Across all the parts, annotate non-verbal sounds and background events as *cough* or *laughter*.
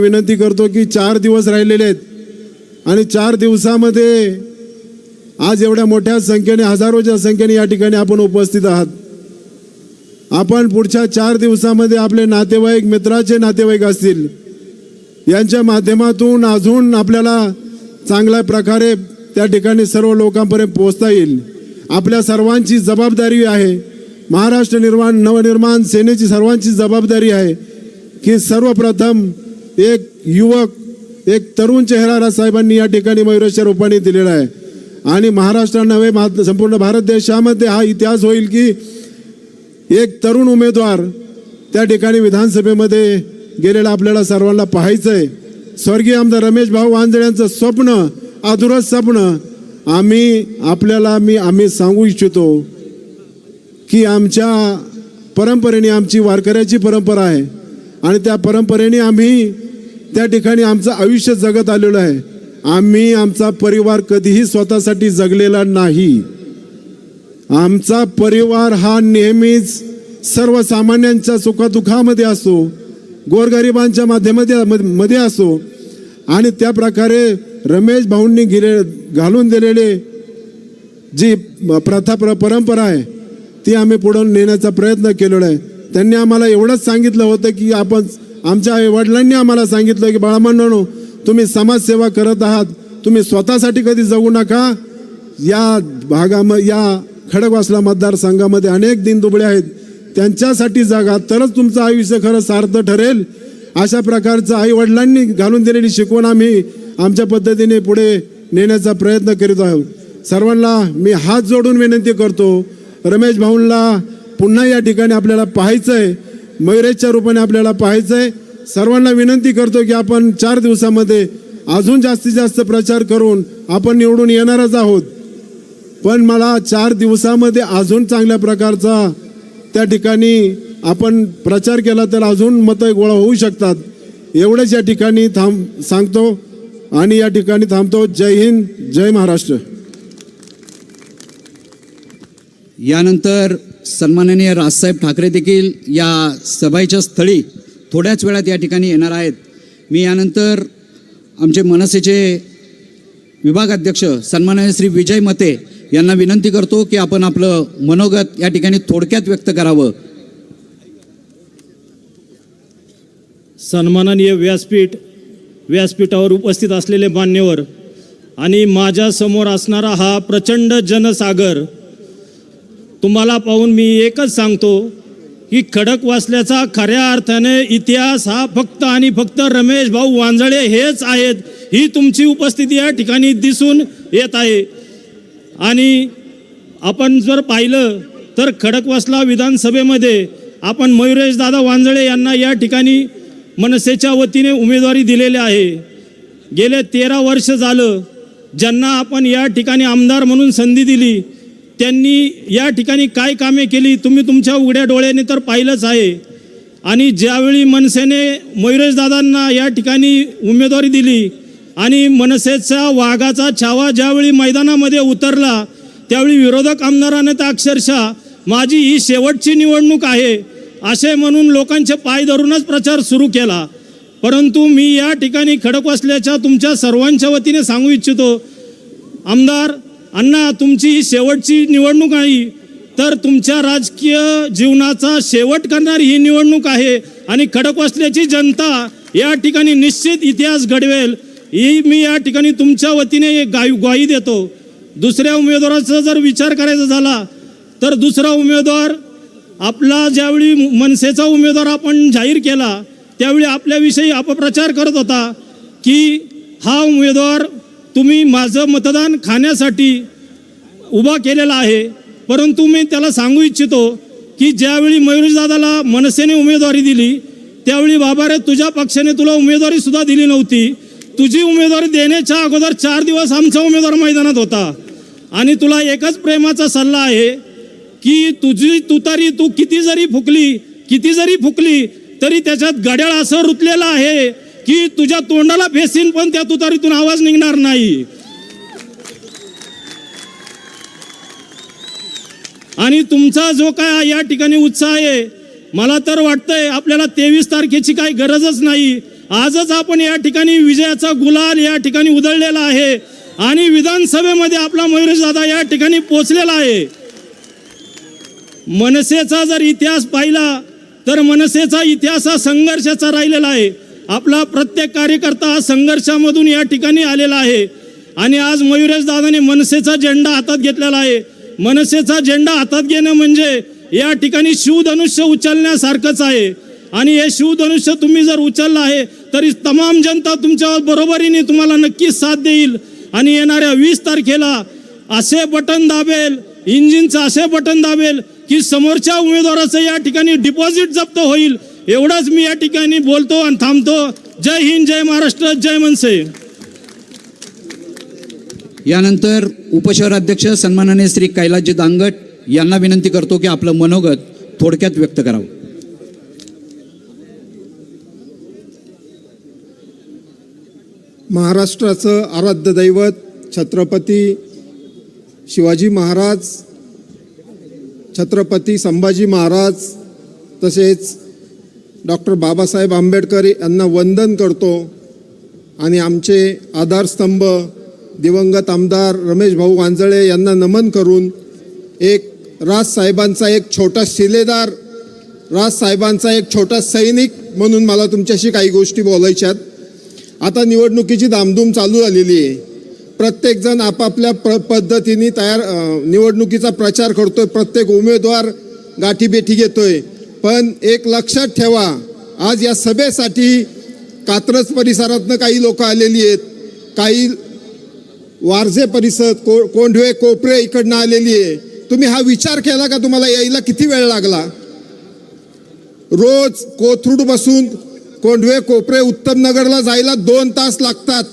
विनंती करतो की चार दिवस राहिलेले आहेत आणि चार दिवसामध्ये आज एवढ्या मोठ्या संख्येने हजारोच्या संख्येने या ठिकाणी आपण उपस्थित आहात. आपण पुढच्या चार दिवसामध्ये आपले नातेवाईक मित्राचे नातेवाईक असतील यांच्या माध्यमातून अजून आपल्याला चांगल्या प्रकारे त्या ठिकाणी सर्व लोकांपर्यंत पोहोचता येईल. आपल्या सर्वांची जबाबदारी आहे. महाराष्ट्र निर्माण नवनिर्माण सेनेची सर्वांची जबाबदारी आहे की सर्वप्रथम एक युवक एक तरुण चेहरा राजसाहेबांनी या ठिकाणी मयुरेश्वर रूपाने दिलेला आहे. आणि महाराष्ट्र नव्हे महा- संपूर्ण भारत देशामध्ये हा इतिहास होईल की एक तरुण उमेदवार त्या ठिकाणी विधानसभेमध्ये गेलेला आपल्याला सर्वांना पाहायचं आहे स्वर्गीय आमदार रमेश भाऊ वांजळ्यांचं स्वप्न अधुरं स्वप्न आम्ही आपल्याला मी आम्ही सांगू इच्छितो की आमच्या परंपरेने आमची वारकऱ्याची परंपरा आहे. आणि त्या परंपरेने आम्ही त्या ठिकाणी आमचं आयुष्य जगत आलेलो आहे. आम्ही आमचा परिवार कधीही स्वतःसाठी जगलेला नाही. आमचा परिवार हा नेहमीच सर्वसामान्यांच्या सुखादुखामध्ये असो गोरगरिबांच्या माध्यमामध्ये मध्ये असो आणि त्या प्रकारे रमेश भाऊंनी गिरे घालून दिलेले जी प्रथा प्र परंपरा आहे ती आम्ही पुढं नेण्याचा प्रयत्न केलेला आहे. त्यांनी आम्हाला एवढंच सांगितलं होतं की आपण आमच्या आई वडिलांनी आम्हाला सांगितलं की बाळामंडळो तुम्ही समाजसेवा करत आहात. तुम्ही स्वतःसाठी कधी जगू नका. या भागामध्ये या खडकवासला मतदारसंघामध्ये अनेक दिनदुबळे आहेत. त्यांच्यासाठी जगा तरच तुमचं आयुष्य खरं सार्थ ठरेल. अशा प्रकारचं आई वडिलांनी घालून दिलेली शिकवण आम्ही आमच्या पद्धतीने पुढे नेण्याचा प्रयत्न करीत आहोत. सर्वांना मी हात जोडून विनंती करतो. रमेश भाऊंना पुन्हा या ठिकाणी आपल्याला पाहायचं आहे मयुरेशच्या रूपाने आपल्याला पाहायचं आहे सर्वांना विनंती करतो की आपण चार दिवसामध्ये अजून जास्तीत जास्त प्रचार करून आपण निवडून येणारच आहोत. पण मला चार दिवसामध्ये अजून चांगल्या प्रकारचा त्या ठिकाणी आपण प्रचार केला तर अजून मतं गोळा होऊ शकतात. एवढंच या ठिकाणी थांब सांगतो आणि या ठिकाणी थांबतो. जय हिंद जय महाराष्ट्र. यानंतर सन्माननीय राजसाहेब ठाकरे देखील या सभेच्या स्थळी थोड्याच वेळात या ठिकाणी येणार आहेत. मी यानंतर आमचे मनसेचे विभागाध्यक्ष सन्माननीय श्री विजय मते यांना विनंती करतो की आपण आपलं मनोगत या ठिकाणी थोडक्यात व्यक्त करावं. सन्माननीय व्यासपीठ व्यासपीठावर उपस्थित असलेले मान्यवर आणि माझ्यासमोर असणारा हा प्रचंड जनसागर तुम्हाला पाहून मी एकच सांगतो की खडकवासल्याचा खऱ्या अर्थाने इतिहास हा फक्त आणि फक्त रमेश भाऊ वांजळे हेच आहेत ही तुमची उपस्थिती या ठिकाणी दिसून येत आहे. आणि आपण जर पाहिलं तर खडकवासला विधानसभेमध्ये आपण मयुरेश दादा वांजळे यांना या ठिकाणी मनसेच्या वतीने उमेदवारी दिलेली आहे. गेले तेरा वर्ष झालं ज्यांना आपण या ठिकाणी आमदार म्हणून संधी दिली त्यांनी या ठिकाणी काय कामे केली? तुम्ही तुमच्या उघड्या डोळ्याने तर पाहिलंच आहे. आणि ज्यावेळी मनसेने मयुरेशदादांना या ठिकाणी उमेदवारी दिली आणि मनसेचा वाघाचा छावा ज्यावेळी मैदानामध्ये उतरला त्यावेळी विरोधक आमदाराने तर अक्षरशः माझी ही शेवटची निवडणूक आहे असे म्हणून लोकांचे पाय धरूनच प्रचार सुरू केला. परंतु मी या ठिकाणी खडकवासल्याच्या तुमच्या सर्वांच्या वतीने सांगू इच्छितो आमदार अण्णा तुमची ही शेवटची निवडणूक नाही तर तुमच्या राजकीय जीवनाचा शेवट करणारी ही निवडणूक आहे आणि खडकवासल्याची जनता या ठिकाणी निश्चित इतिहास घडवेल. ही मी या ठिकाणी तुमच्या वतीने गाय ग्वाही देतो. दुसऱ्या उमेदवाराचा जर विचार करायचा झाला तर दुसरा उमेदवार आपला ज्यावेळी मनसेचा उमेदवार आपण जाहीर केला त्यावेळी आपल्याविषयी अपप्रचार करत होता की हा उमेदवार तुम्ही माझं मतदान खाण्यासाठी उभा केलेला आहे परंतु मी त्याला सांगू इच्छितो की ज्यावेळी मयुरदादाला मनसेने उमेदवारी दिली त्यावेळी बाबा रे तुझ्या पक्षाने तुला उमेदवारी सुद्धा दिली नव्हती. तुझी उमेदवारी देण्याच्या अगोदर चार दिवस आमचा उमेदवार मैदानात होता. आणि तुला एकच प्रेमाचा सल्ला आहे की तुझी तुतारी तू किती जरी फुकली किती जरी फुकली तरी त्याच्यात घड्याळ असं रुतलेलं आहे. की तुझ्या तोंडाला फेसीन पण त्या तुतारीतून आवाज निघणार नाही. आणि तुमचा जो काय या ठिकाणी उत्साह आहे मला तर वाटतंय आपल्याला तेवीस तारखेची काही गरजच नाही. आजच आपण या ठिकाणी विजयाचा गुलाल या ठिकाणी उधळलेला आहे आणि विधानसभेमध्ये आपला मयुरेश दादा या ठिकाणी पोचलेला आहे. मनसेचा जर इतिहास पाहिला तर मनसेचा इतिहास हा संघर्षाचा राहिलेला आहे. आपला प्रत्येक कार्यकर्ता हा संघर्षामधून या ठिकाणी आलेला आहे. आणि आज मयुरेश दादाने मनसेचा झेंडा हातात घेतलेला आहे. मनसेचा झेंडा हातात घेणं म्हणजे या ठिकाणी शिवधनुष्य उचलण्यासारखंच आहे. आणि हे शिवधनुष्य तुम्ही जर उचललं आहे तरी तमाम जनता तुमच्या बरोबरीने तुम्हाला नक्कीच साथ देईल. आणि येणाऱ्या वीस तारखेला असे बटन दाबेल इंजिनचं असे बटन दाबेल की समोरच्या उमेदवाराचं या ठिकाणी डिपॉझिट जप्त होईल. एवढंच मी या ठिकाणी बोलतो आणि थांबतो. जय हिंद जय महाराष्ट्र जय मनसे. यानंतर उपशहराध्यक्ष सन्माननीय श्री कैलासजी दांगट यांना विनंती करतो की आपलं मनोगत थोडक्यात व्यक्त करावं. महाराष्ट्राचं आराध्य दैवत छत्रपती शिवाजी महाराज छत्रपती संभाजी महाराज तसेच डॉक्टर बाबासाहेब आंबेडकर यांना वंदन करतो. आणि आमचे आधारस्तंभ दिवंगत आमदार रमेश भाऊ वांजळे यांना नमन करून एक राजसाहेबांचा एक छोटा शिलेदार राजसाहेबांचा एक छोटा सैनिक म्हणून मला तुमच्याशी काही गोष्टी बोलायच्यात आता निवडणुकीची धामधूम चालू झालेली आहे. प्रत्येकजण आपापल्या प पद्धतीने तयार निवडणुकीचा प्रचार करतोय. प्रत्येक उमेदवार गाठीबेठी घेतोय. पण एक लक्षात ठेवा आज या सभेसाठी कात्रज परिसरातनं काही लोक आलेली आहेत. काही वारजे परिसर को कोंढवे कोपरे इकडनं आलेली आहे. तुम्ही हा विचार केला का तुम्हाला यायला किती वेळ लागला? रोज कोथरूड बसून कोंढवे कोपरे उत्तम नगरला जायला दोन तास लागतात.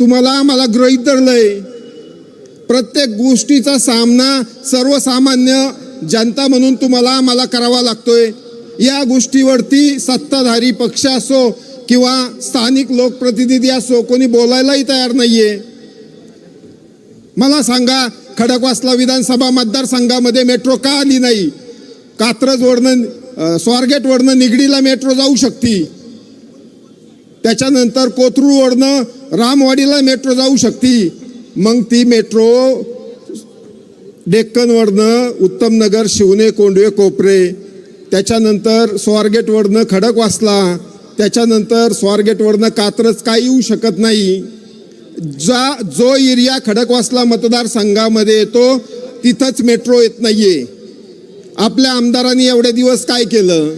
तुम्हाला मला गृहित धरलंय प्रत्येक गोष्टीचा सामना सर्वसामान्य जनता म्हणून तुम्हाला मला करावा लागतोय. या गोष्टीवरती सत्ताधारी पक्ष असो किंवा स्थानिक लोकप्रतिनिधी असो कोणी बोलायलाही तयार नाहीये. मला सांगा खडकवासला विधानसभा मतदारसंघामध्ये मेट्रो का आली नाही? कात्रजवडनं अ, स्वारगेटवरनं निगडीला मेट्रो जाऊ शकती. त्याच्यानंतर कोथरूडवरनं रामवाडीला मेट्रो जाऊ शकती. मग ती मेट्रो डेक्कनवरनं उत्तमनगर शिवने कोंडवे कोपरे त्याच्यानंतर स्वारगेटवरनं खडकवासला त्याच्यानंतर स्वारगेटवरनं कात्रज काही येऊ शकत नाही. जा जो एरिया खडकवासला मतदारसंघामध्ये येतो तिथंच मेट्रो येत नाहीये. आपल्या आमदारांनी एवढे दिवस काय केलं?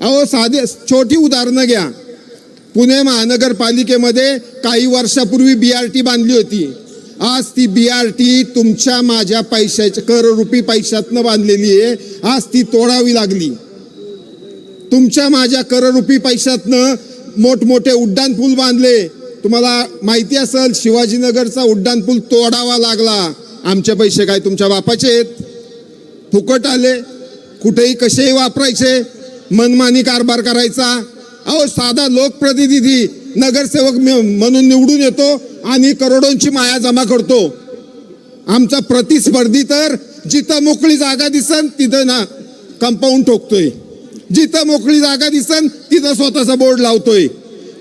अहो साधे छोटी उदाहरणं घ्या. पुणे महानगरपालिकेमध्ये काही वर्षापूर्वी बी आर टी बांधली होती. आज ती बी आर टी तुमच्या माझ्या पैशाच्या करोडरुपी पैशातनं बांधलेली आहे. आज ती तोडावी लागली. तुमच्या माझ्या करोडरुपी पैशातनं मोठमोठे उड्डाण पूल बांधले. तुम्हाला माहिती असेल शिवाजीनगरचा उड्डाण पूल तोडावा लागला. आमचे पैसे काय तुमच्या बापाचे आहेत? फुकट आले. कुठेही कसेही वापरायचे. मनमानी कारभार करायचा. अहो साधा लोकप्रतिनिधी नगरसेवक म- म्हणून निवडून येतो आणि करोडोंची माया जमा करतो. आमचा प्रतिस्पर्धी तर जिथं मोकळी जागा दिसन तिथं ना कंपाऊंड ठोकतोय. जिथं मोकळी जागा दिसन तिथं स्वतःचा बोर्ड लावतोय.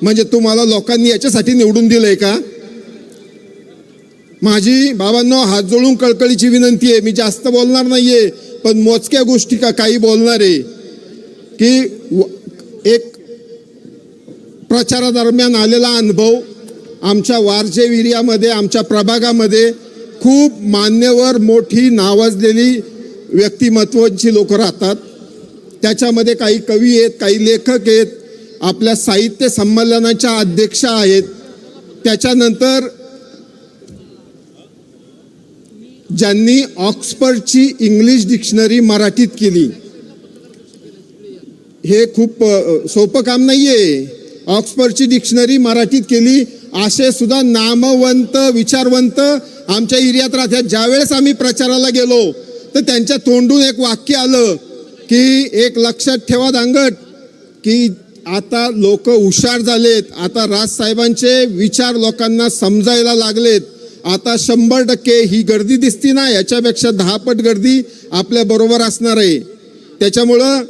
म्हणजे तुम्हाला लोकांनी याच्यासाठी निवडून दिलंय का? माझी बाबांनो हात जोडून कळकळीची विनंती आहे. मी जास्त बोलणार नाहीये पण मोजक्या गोष्टी का काही बोलणार आहे की व- प्रचारादरम्यान आलेला अनुभव आमच्या वारजे एरियामध्ये आमच्या प्रभागामध्ये खूप मान्यवर मोठी नावाजलेली व्यक्तिमत्वांची लोक राहतात. त्याच्यामध्ये काही कवी आहेत काही लेखक आहेत आपल्या साहित्य संमेलनाच्या अध्यक्षा आहेत. त्याच्यानंतर ज्यांनी ऑक्सफर्डची इंग्लिश डिक्शनरी मराठीत केली. हे खूप सोपं काम नाही आहे ऑक्सफर्डची डिक्शनरी मराठीत केली. असे सुद्धा नामवंत विचारवंत आमच्या एरियात राहतात. ज्यावेळेस आम्ही प्रचाराला गेलो तर त्यांच्या तोंडून एक वाक्य आलं की एक लक्षात ठेवा दांगट की आता लोक हुशार झालेत. आता राजसाहेबांचे विचार लोकांना समजायला लागलेत. आता शंभर टक्के ही गर्दी दिसती ना याच्यापेक्षा दहापट गर्दी आपल्या बरोबर असणार आहे. त्याच्यामुळं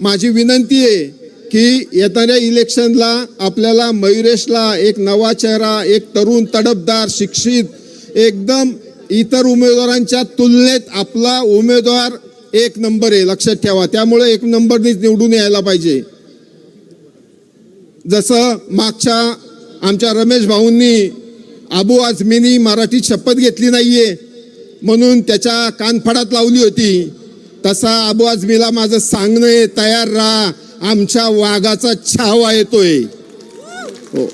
माझी विनंती आहे की येणाऱ्या इलेक्शनला आपल्याला मयुरेशला एक नवा चेहरा एक तरुण तडफदार शिक्षित एकदम इतर उमेदवारांच्या तुलनेत आपला उमेदवार एक नंबर आहे लक्षात ठेवा. त्यामुळे एक नंबरनीच निवडून यायला पाहिजे. जसं मागच्या आमच्या रमेश भाऊंनी आबू आझमीनी मराठीत शपथ घेतली नाहीये म्हणून त्याच्या कानफडात लावली होती. तसा आबू आझमीला माझं सांगणं तयार राहा. आमच्या वाघाचा छावा येतोय. हो.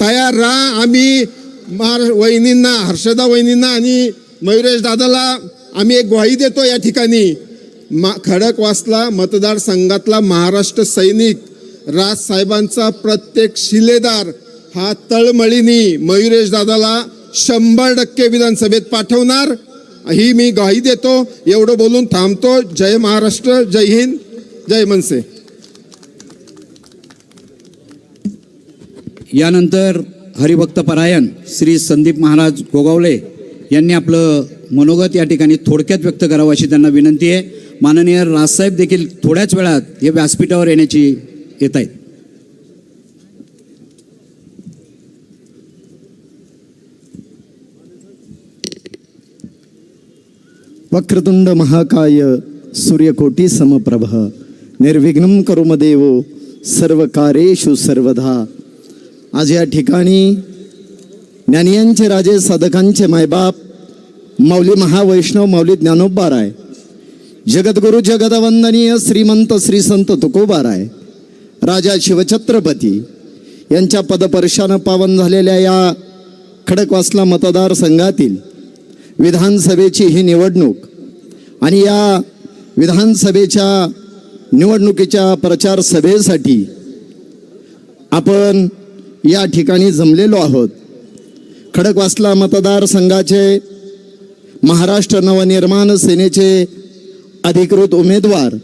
तयार राहा आम्ही मार वहिनींना हर्षदा वहिनींना आणि मयुरेश दादाला आम्ही एक ग्वाही देतो या ठिकाणी. मा खडकवासला मतदारसंघातला महाराष्ट्र सैनिक राज साहेबांचा प्रत्येक शिलेदार हा तळमळीनी मयुरेश दादाला शंभर टक्के विधानसभेत पाठवणार. ही मी ग्वाही देतो. एवढं बोलून थांबतो. जय महाराष्ट्र जय हिंद जय मनसे. यानंतर हरिभक्त परायण श्री संदीप महाराज गोगावले यांनी आपलं मनोगत या ठिकाणी थोडक्यात व्यक्त करावं अशी त्यांना विनंती आहे. माननीय राजसाहेब देखील थोड्याच वेळात हे व्यासपीठावर येण्याची येत आहेत. वक्रतुंड महाकाय सूर्यकोटी समप्रभ. निर्विघ्नं करुमदेव सर्व कार्येषु सर्वधा. आज या ठिकाणी ज्ञानियांचे राजे साधकांचे मायबाप माऊली महावैष्णव माऊली आहे. जगद्गुरु जगदवंदनीय श्रीमंत श्री संत आहे. राजा शिवछत्रपती यांच्या पदपर्शानं पावन झालेल्या या खडकवासला मतदारसंघातील विधानसभेची ही निवडणूक आणि या विधानसभेच्या निवडणुकीच्या प्रचार सभेसाठी आपण या ठिकाणी जमलेलो आहोत. खडकवासला मतदारसंघाचे महाराष्ट्र नवनिर्माण सेनेचे अधिकृत उमेदवार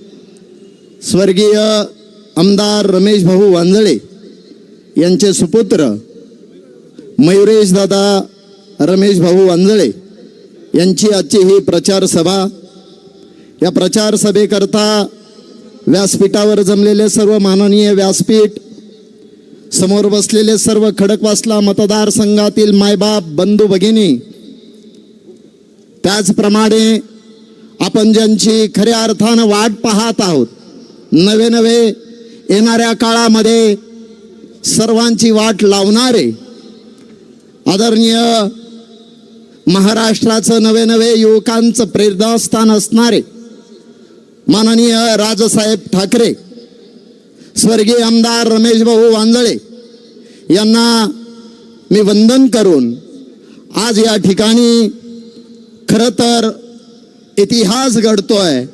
स्वर्गीय आमदार रमेश भाऊ वांजळे यांचे सुपुत्र मयुरेश दादा रमेश भाऊ वांजळे यांची आजची ही प्रचार सभा. या प्रचार सभेकरता व्यासपीठावर जमलेले सर्व माननीय व्यासपीठ समोर बसलेले सर्व खडकवासला मतदारसंघातील मायबाप बंधू भगिनी त्याचप्रमाणे आपण ज्यांची खऱ्या अर्थानं वाट पाहत आहोत नवे नवे येणाऱ्या काळामध्ये सर्वांची वाट लावणारे आदरणीय महाराष्ट्राचं नवे नवे युवकांचं प्रेरणास्थान असणारे माननीय राजसाहेब ठाकरे स्वर्गीय आमदार रमेश भाऊ वांजळे यांना मी वंदन करून आज या ठिकाणी खरं तर इतिहास घडतोय.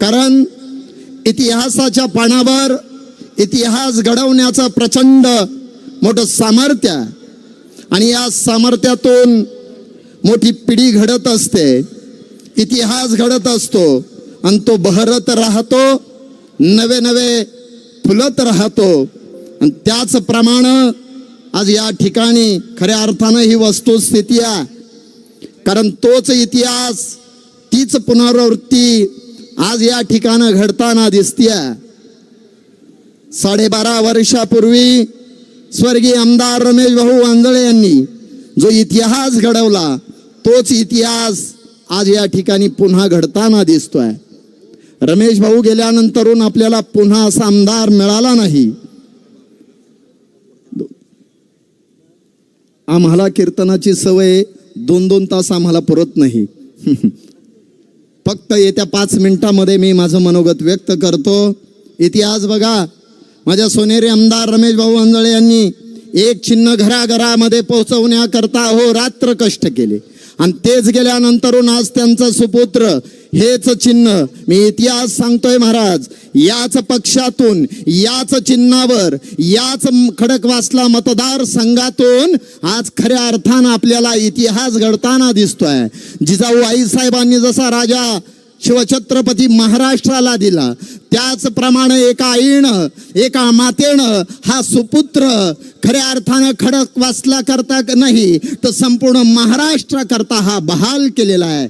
कारण इतिहासाच्या पानावर इतिहास घडवण्याचं प्रचंड मोठं सामर्थ्य आहे. आणि या सामर्थ्यातून मोठी पिढी घडत असते. इतिहास घडत असतो. आणि तो बहरत राहतो. नवे नवे फुलत राहतो. आणि त्याचप्रमाणे आज या ठिकाणी खऱ्या अर्थानं ही वस्तुस्थिती आहे. कारण तोच इतिहास तीच पुनरावृत्ती आज या ठिकाणं घडताना दिसतीय. साडेबारा वर्षापूर्वी स्वर्गीय आमदार रमेश भाऊ वांजळे यांनी जो इतिहास घडवला तोच इतिहास आज या ठिकाणी पुन्हा घडताना दिसतोय. रमेश भाऊ गेल्यानंतरून आपल्याला पुन्हा असा आमदार मिळाला नाही. आम्हाला कीर्तनाची सवय दोन दोन तास आम्हाला पुरत नाही. *laughs* फक्त येत्या पाच मिनिटामध्ये मी माझं मनोगत व्यक्त करतो. इतिहास बघा. माझ्या सोनेरी आमदार रमेश भाऊ अंजळे यांनी एक चिन्ह घराघरामध्ये पोहोचवण्याकरता हो रात्र कष्ट केले. आणि तेच गेल्यानंतरून आज त्यांचा सुपुत्र हेच चिन्ह मी इतिहास सांगतोय महाराज. याच पक्षातून याच चिन्हावर याच खडकवासला मतदार संघातून आज खऱ्या अर्थानं आपल्याला इतिहास घडताना दिसतोय. जिजाऊ आईसाहेबांनी जसा राजा शिवछत्रपती महाराष्ट्राला दिला त्याचप्रमाणे एका आईनं एका मातेनं हा सुपुत्र खऱ्या अर्थानं खडक वाचला करता नाही तर संपूर्ण महाराष्ट्र करता हा बहाल केलेला आहे.